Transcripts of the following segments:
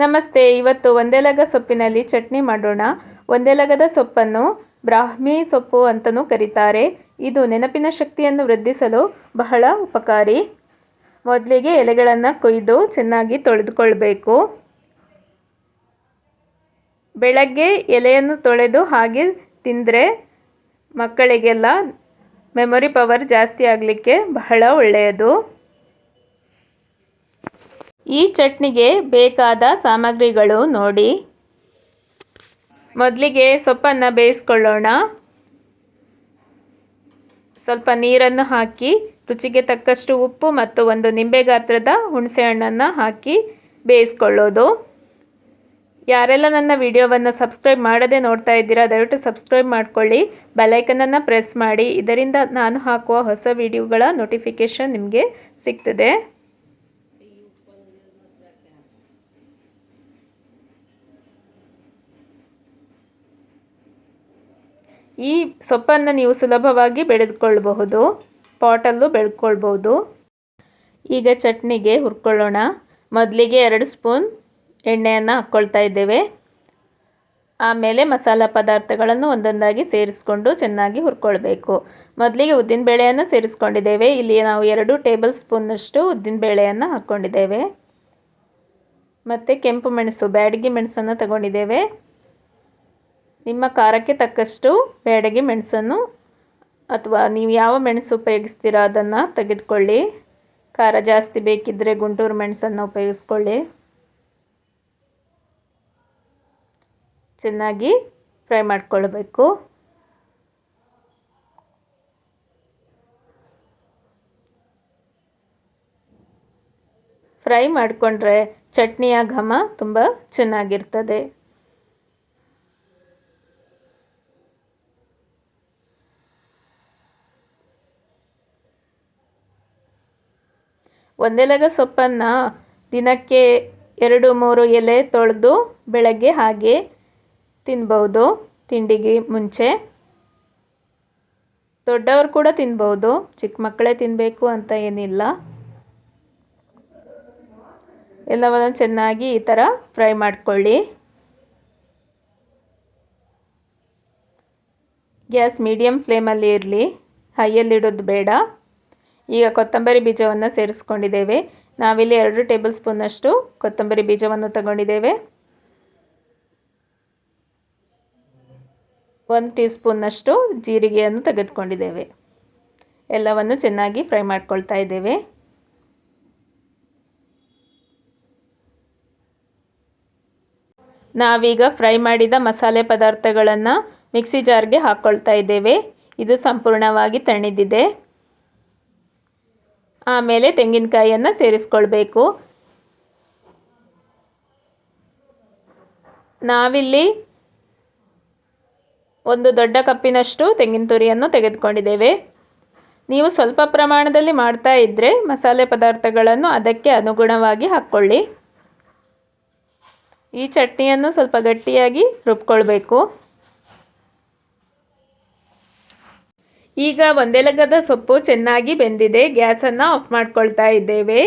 ನಮಸ್ತೆ, ಇವತ್ತು ಒಂದೆಲಗ ಸೊಪ್ಪಿನಲ್ಲಿ ಚಟ್ನಿ ಮಾಡೋಣ. ಒಂದೆಲಗದ ಸೊಪ್ಪನ್ನು ಬ್ರಾಹ್ಮಿ ಸೊಪ್ಪು ಅಂತಲೂ ಕರೀತಾರೆ. ಇದು ನೆನಪಿನ ಶಕ್ತಿಯನ್ನು ವೃದ್ಧಿಸಲು ಬಹಳ ಉಪಕಾರಿ. ಮೊದಲಿಗೆ ಎಲೆಗಳನ್ನು ಕೊಯ್ದು ಚೆನ್ನಾಗಿ ತೊಳೆದುಕೊಳ್ಬೇಕು. ಬೆಳಗ್ಗೆ ಎಲೆಯನ್ನು ತೊಳೆದು ಹಾಗೆ ತಿಂದರೆ ಮಕ್ಕಳಿಗೆಲ್ಲ ಮೆಮೊರಿ ಪವರ್ ಜಾಸ್ತಿ ಆಗಲಿಕ್ಕೆ ಬಹಳ ಒಳ್ಳೆಯದು. ಈ ಚಟ್ನಿಗೆ ಬೇಕಾದ ಸಾಮಗ್ರಿಗಳು ನೋಡಿ. ಮೊದಲಿಗೆ ಸೊಪ್ಪನ್ನು ಬೇಯಿಸ್ಕೊಳ್ಳೋಣ. ಸ್ವಲ್ಪ ನೀರನ್ನು ಹಾಕಿ, ರುಚಿಗೆ ತಕ್ಕಷ್ಟು ಉಪ್ಪು ಮತ್ತು ಒಂದು ನಿಂಬೆ ಗಾತ್ರದ ಹುಣಸೆಹಣ್ಣನ್ನು ಹಾಕಿ ಬೇಯಿಸ್ಕೊಳ್ಳೋದು. ಯಾರೆಲ್ಲ ನನ್ನ ವಿಡಿಯೋವನ್ನು ಸಬ್ಸ್ಕ್ರೈಬ್ ಮಾಡದೆ ನೋಡ್ತಾ ಇದ್ದೀರಾ, ದಯವಿಟ್ಟು ಸಬ್ಸ್ಕ್ರೈಬ್ ಮಾಡ್ಕೊಳ್ಳಿ. ಬೆಲೈಕನನ್ನು ಪ್ರೆಸ್ ಮಾಡಿ. ಇದರಿಂದ ನಾನು ಹಾಕುವ ಹೊಸ ವಿಡಿಯೋಗಳ ನೋಟಿಫಿಕೇಷನ್ ನಿಮಗೆ ಸಿಗ್ತದೆ. ಈ ಸೊಪ್ಪನ್ನು ನೀವು ಸುಲಭವಾಗಿ ಬೆಳೆದುಕೊಳ್ಳಬಹುದು ಪಾಟಲ್ಲೂ ಬೆಳ್ಕೊಳ್ಬೋದು ಈಗ ಚಟ್ನಿಗೆ ಹುರ್ಕೊಳ್ಳೋಣ. ಮೊದಲಿಗೆ ಎರಡು ಸ್ಪೂನ್ ಎಣ್ಣೆಯನ್ನು ಹಾಕ್ಕೊಳ್ತಾ ಇದ್ದೇವೆ. ಆಮೇಲೆ ಮಸಾಲ ಪದಾರ್ಥಗಳನ್ನು ಒಂದೊಂದಾಗಿ ಸೇರಿಸ್ಕೊಂಡು ಚೆನ್ನಾಗಿ ಹುರ್ಕೊಳ್ಬೇಕು. ಮೊದಲಿಗೆ ಉದ್ದಿನಬೇಳೆಯನ್ನು ಸೇರಿಸ್ಕೊಂಡಿದ್ದೇವೆ. ಇಲ್ಲಿ ನಾವು ಎರಡು ಟೇಬಲ್ ಸ್ಪೂನ್ನಷ್ಟು ಉದ್ದಿನಬೇಳೆಯನ್ನು ಹಾಕ್ಕೊಂಡಿದ್ದೇವೆ. ಮತ್ತು ಕೆಂಪು ಮೆಣಸು, ಬ್ಯಾಡಗಿ ಮೆಣಸನ್ನು ತಗೊಂಡಿದ್ದೇವೆ. ನಿಮ್ಮ ಖಾರಕ್ಕೆ ತಕ್ಕಷ್ಟು ಬೇಡಗೆ ಮೆಣಸನ್ನು ಅಥವಾ ನೀವು ಯಾವ ಮೆಣಸು ಉಪಯೋಗಿಸ್ತೀರೋ ಅದನ್ನು ತೆಗೆದುಕೊಳ್ಳಿ. ಖಾರ ಜಾಸ್ತಿ ಬೇಕಿದ್ದರೆ ಗುಂಟೂರು ಮೆಣಸನ್ನು ಉಪಯೋಗಿಸ್ಕೊಳ್ಳಿ. ಚೆನ್ನಾಗಿ ಫ್ರೈ ಮಾಡಿಕೊಳ್ಬೇಕು. ಫ್ರೈ ಮಾಡಿಕೊಂಡ್ರೆ ಚಟ್ನಿಯ ಘಮ ತುಂಬ ಚೆನ್ನಾಗಿರ್ತದೆ. ಒಂದೆಲಗ ಸೊಪ್ಪನ್ನು ದಿನಕ್ಕೆ ಎರಡು ಮೂರು ಎಲೆ ತೊಳೆದು ಬೆಳಗ್ಗೆ ಹಾಗೆ ತಿನ್ಬೌದು ತಿಂಡಿಗೆ ಮುಂಚೆ. ದೊಡ್ಡವರು ಕೂಡ ತಿನ್ಬೌದು, ಚಿಕ್ಕ ಮಕ್ಕಳೇ ತಿನ್ನಬೇಕು ಅಂತ ಏನಿಲ್ಲ. ಎಲ್ಲವನ್ನು ಚೆನ್ನಾಗಿ ಈ ಥರ ಫ್ರೈ ಮಾಡಿಕೊಳ್ಳಿ. ಗ್ಯಾಸ್ ಮೀಡಿಯಮ್ ಫ್ಲೇಮಲ್ಲಿ ಇರಲಿ, ಹೈಯಲ್ಲಿಡೋದು ಬೇಡ. ಈಗ ಕೊತ್ತಂಬರಿ ಬೀಜವನ್ನು ಸೇರಿಸ್ಕೊಂಡಿದ್ದೇವೆ. ನಾವಿಲ್ಲಿ ಎರಡು ಟೇಬಲ್ ಸ್ಪೂನಷ್ಟು ಕೊತ್ತಂಬರಿ ಬೀಜವನ್ನು ತಗೊಂಡಿದ್ದೇವೆ. ಒಂದು ಟೀ ಸ್ಪೂನ್ನಷ್ಟು ಜೀರಿಗೆಯನ್ನು ತೆಗೆದುಕೊಂಡಿದ್ದೇವೆ. ಎಲ್ಲವನ್ನು ಚೆನ್ನಾಗಿ ಫ್ರೈ ಮಾಡ್ಕೊಳ್ತಾ ಇದ್ದೇವೆ. ನಾವೀಗ ಫ್ರೈ ಮಾಡಿದ ಮಸಾಲೆ ಪದಾರ್ಥಗಳನ್ನು ಮಿಕ್ಸಿ ಜಾರ್ಗೆ ಹಾಕ್ಕೊಳ್ತಾ ಇದ್ದೇವೆ. ಇದು ಸಂಪೂರ್ಣವಾಗಿ ತಣಿದಿದೆ. ಆಮೇಲೆ ತೆಂಗಿನಕಾಯಿಯನ್ನು ಸೇರಿಸ್ಕೊಳ್ಬೇಕು. ನಾವಿಲ್ಲಿ ಒಂದು ದೊಡ್ಡ ಕಪ್ಪಿನಷ್ಟು ತೆಂಗಿನ ತುರಿಯನ್ನು ತೆಗೆದುಕೊಂಡಿದ್ದೇವೆ. ನೀವು ಸ್ವಲ್ಪ ಪ್ರಮಾಣದಲ್ಲಿ ಮಾಡ್ತಾ ಇದ್ದರೆ ಮಸಾಲೆ ಪದಾರ್ಥಗಳನ್ನು ಅದಕ್ಕೆ ಅನುಗುಣವಾಗಿ ಹಾಕ್ಕೊಳ್ಳಿ. ಈ ಚಟ್ನಿಯನ್ನು ಸ್ವಲ್ಪ ಗಟ್ಟಿಯಾಗಿ ರುಬ್ಕೊಳ್ಬೇಕು. ಈಗ ಒಂದೆಲಗದ ಸೊಪ್ಪು ಚೆನ್ನಾಗಿ ಬೆಂದಿದೆ. ಗ್ಯಾಸನ್ನು ಆಫ್ ಮಾಡ್ಕೊಳ್ತಾ ಇದ್ದೇವೆ.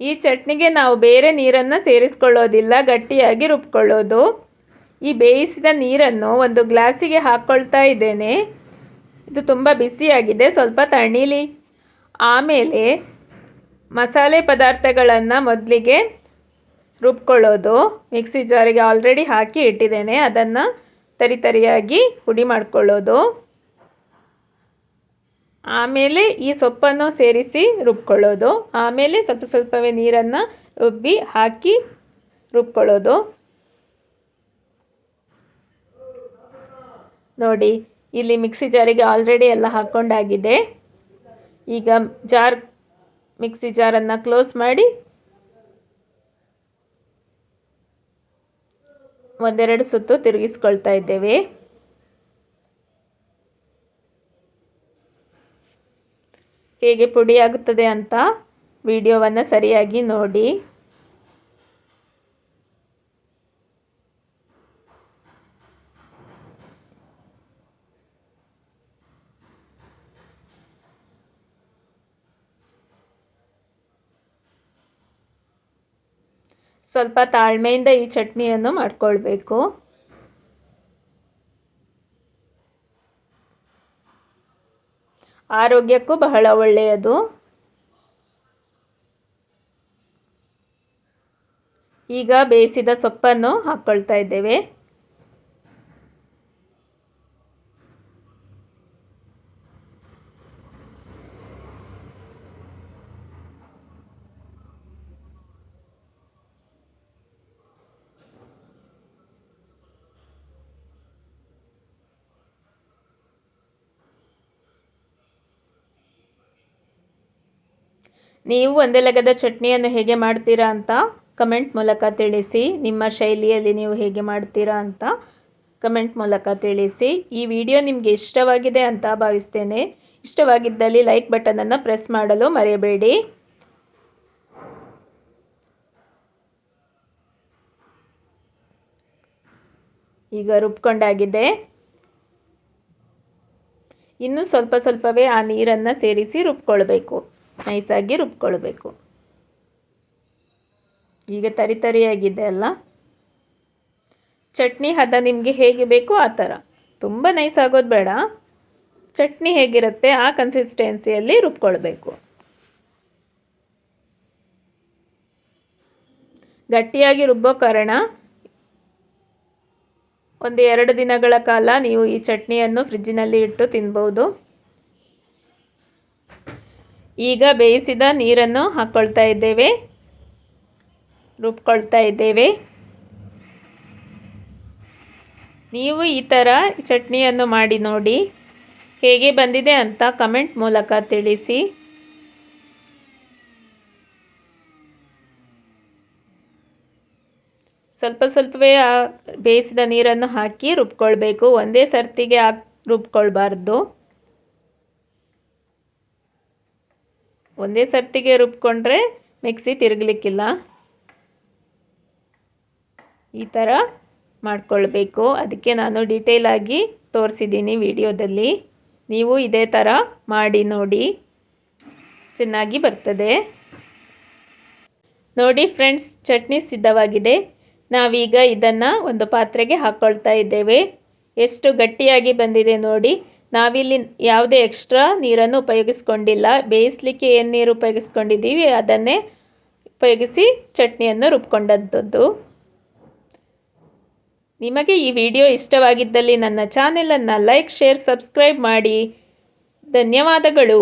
ಈ ಚಟ್ನಿಗೆ ನಾವು ಬೇರೆ ನೀರನ್ನು ಸೇರಿಸ್ಕೊಳ್ಳೋದಿಲ್ಲ. ಗಟ್ಟಿಯಾಗಿ ರುಬ್ಕೊಳ್ಳೋದು. ಈ ಬೇಯಿಸಿದ ನೀರನ್ನು ಒಂದು ಗ್ಲಾಸಿಗೆ ಹಾಕ್ಕೊಳ್ತಾ ಇದ್ದೇನೆ. ಇದು ತುಂಬ ಬಿಸಿಯಾಗಿದೆ. ಸ್ವಲ್ಪ ತಣ್ಣೀಲಿ. ಆಮೇಲೆ ಮಸಾಲೆ ಪದಾರ್ಥಗಳನ್ನು ಮೊದಲಿಗೆ ರುಬ್ಕೊಳ್ಳೋದು. ಮಿಕ್ಸಿ ಜಾರಿಗೆ ಆಲ್ರೆಡಿ ಹಾಕಿ ಇಟ್ಟಿದ್ದೇನೆ. ಅದನ್ನು ತರಿ ತರಿಯಾಗಿ ಪುಡಿ ಮಾಡಿಕೊಳ್ಳೋದು. ಆಮೇಲೆ ಈ ಸೊಪ್ಪನ್ನು ಸೇರಿಸಿ ರುಬ್ಕೊಳ್ಳೋದು. ಆಮೇಲೆ ಸ್ವಲ್ಪ ಸ್ವಲ್ಪವೇ ನೀರನ್ನು ರುಬ್ಬಿ ಹಾಕಿ ರುಬ್ಕೊಳ್ಳೋದು. ನೋಡಿ, ಇಲ್ಲಿ ಮಿಕ್ಸಿ ಜಾರಿಗೆ ಆಲ್ರೆಡಿ ಎಲ್ಲ ಹಾಕ್ಕೊಂಡಾಗಿದೆ ಈಗ ಜಾರ್, ಮಿಕ್ಸಿ ಜಾರನ್ನು ಕ್ಲೋಸ್ ಮಾಡಿ ಒಂದೆರಡು ಸುತ್ತು ತಿರುಗಿಸ್ಕೊಳ್ತಾ ಇದ್ದೇವೆ. ಹೇಗೆ ಪುಡಿಯಾಗುತ್ತದೆ ಅಂತ ವಿಡಿಯೋವನ್ನು ಸರಿಯಾಗಿ ನೋಡಿ. ಸ್ವಲ್ಪ ತಾಳ್ಮೆಯಿಂದ ಈ ಚಟ್ನಿಯನ್ನು ಮಾಡ್ಕೊಳ್ಬೇಕು. ಆರೋಗ್ಯಕ್ಕೂ ಬಹಳ ಒಳ್ಳೆಯದು. ಈಗ ಬೇಯಿಸಿದ ಸೊಪ್ಪನ್ನು ಹಾಕ್ಕೊಳ್ತಾ ಇದ್ದೇವೆ. ನೀವು ಒಂದೇ ಲಗದ ಚಟ್ನಿಯನ್ನು ಹೇಗೆ ಮಾಡ್ತೀರಾ ಅಂತ ಕಮೆಂಟ್ ಮೂಲಕ ತಿಳಿಸಿ. ನಿಮ್ಮ ಶೈಲಿಯಲ್ಲಿ ನೀವು ಹೇಗೆ ಮಾಡ್ತೀರಾ ಅಂತ ಕಮೆಂಟ್ ಮೂಲಕ ತಿಳಿಸಿ. ಈ ವಿಡಿಯೋ ನಿಮಗೆ ಇಷ್ಟವಾಗಿದೆ ಅಂತ ಭಾವಿಸ್ತೇನೆ. ಇಷ್ಟವಾಗಿದ್ದಲ್ಲಿ ಲೈಕ್ ಬಟನನ್ನು ಪ್ರೆಸ್ ಮಾಡಲು ಮರೆಯಬೇಡಿ. ಈಗ ರುಬ್ಕೊಂಡಾಗಿದೆ. ಇನ್ನು ಸ್ವಲ್ಪ ಸ್ವಲ್ಪವೇ ಆ ನೀರನ್ನು ಸೇರಿಸಿ ರುಬ್ಕೊಳ್ಬೇಕು. ನೈಸಾಗಿ ರುಬ್ಕೊಳ್ಬೇಕು. ಈಗ ತರಿ ತರಿಯಾಗಿದೆ ಅಲ್ಲ? ಚಟ್ನಿ ಹದ ನಿಮಗೆ ಹೇಗೆ ಬೇಕೋ ಆ ಥರ. ತುಂಬ ನೈಸ್ ಆಗೋದು ಬೇಡ. ಚಟ್ನಿ ಹೇಗಿರುತ್ತೆ ಆ ಕನ್ಸಿಸ್ಟೆನ್ಸಿಯಲ್ಲಿ ರುಬ್ಕೊಳ್ಬೇಕು. ಗಟ್ಟಿಯಾಗಿ ರುಬ್ಬೋ ಕಾರಣ ಒಂದು ಎರಡು ದಿನಗಳ ಕಾಲ ನೀವು ಈ ಚಟ್ನಿಯನ್ನು ಫ್ರಿಜ್ಜಿನಲ್ಲಿ ಇಟ್ಟು ತಿನ್ಬೋದು. ಈಗ ಬೇಯಿಸಿದ ನೀರನ್ನು ಹಾಕ್ಕೊಳ್ತಾ ಇದ್ದೇವೆ. ರುಬ್ಕೊಳ್ತಾ ಇದ್ದೇವೆ. ನೀವು ಈ ಥರ ಚಟ್ನಿಯನ್ನು ಮಾಡಿ ನೋಡಿ. ಹೇಗೆ ಬಂದಿದೆ ಅಂತ ಕಮೆಂಟ್ ಮೂಲಕ ತಿಳಿಸಿ. ಸ್ವಲ್ಪ ಸ್ವಲ್ಪವೇ ಬೇಯಿಸಿದ ನೀರನ್ನು ಹಾಕಿ ರುಬ್ಕೊಳ್ಬೇಕು. ಒಂದೇ ಸರ್ತಿಗೆ ಹಾಕಿ ರುಬ್ಕೊಳ್ಬಾರ್ದು. ಒಂದೇ ಸರ್ತಿಗೆ ರುಬ್ಕೊಂಡ್ರೆ ಮಿಕ್ಸಿ ತಿರುಗಲಿಕ್ಕಿಲ್ಲ. ಈ ಥರ ಮಾಡಿಕೊಳ್ಬೇಕು. ಅದಕ್ಕೆ ನಾನು ಡೀಟೇಲಾಗಿ ತೋರಿಸಿದ್ದೀನಿ ವಿಡಿಯೋದಲ್ಲಿ. ನೀವು ಇದೇ ಥರ ಮಾಡಿ ನೋಡಿ. ಚೆನ್ನಾಗಿ ಬರ್ತದೆ. ನೋಡಿ ಫ್ರೆಂಡ್ಸ್, ಚಟ್ನಿ ಸಿದ್ಧವಾಗಿದೆ. ನಾವೀಗ ಇದನ್ನು ಒಂದು ಪಾತ್ರೆಗೆ ಹಾಕ್ಕೊಳ್ತಾ ಇದ್ದೇವೆ. ಎಷ್ಟು ಗಟ್ಟಿಯಾಗಿ ಬಂದಿದೆ ನೋಡಿ. ನಾವಿಲ್ಲಿ ಯಾವುದೇ ಎಕ್ಸ್ಟ್ರಾ ನೀರನ್ನು ಉಪಯೋಗಿಸ್ಕೊಂಡಿಲ್ಲ. ಬೇಯಿಸಲಿಕ್ಕೆ ಏನು ನೀರು ಉಪಯೋಗಿಸ್ಕೊಂಡಿದ್ದೀವಿ? ಅದನ್ನೇ ಉಪಯೋಗಿಸಿ ಚಟ್ನಿಯನ್ನು ರುಬ್ಕೊಂಡಂಥದ್ದು. ನಿಮಗೆ ಈ ವಿಡಿಯೋ ಇಷ್ಟವಾಗಿದ್ದಲ್ಲಿ ನನ್ನ ಚಾನೆಲನ್ನು ಲೈಕ್, ಶೇರ್, ಸಬ್ಸ್ಕ್ರೈಬ್ ಮಾಡಿ. ಧನ್ಯವಾದಗಳು.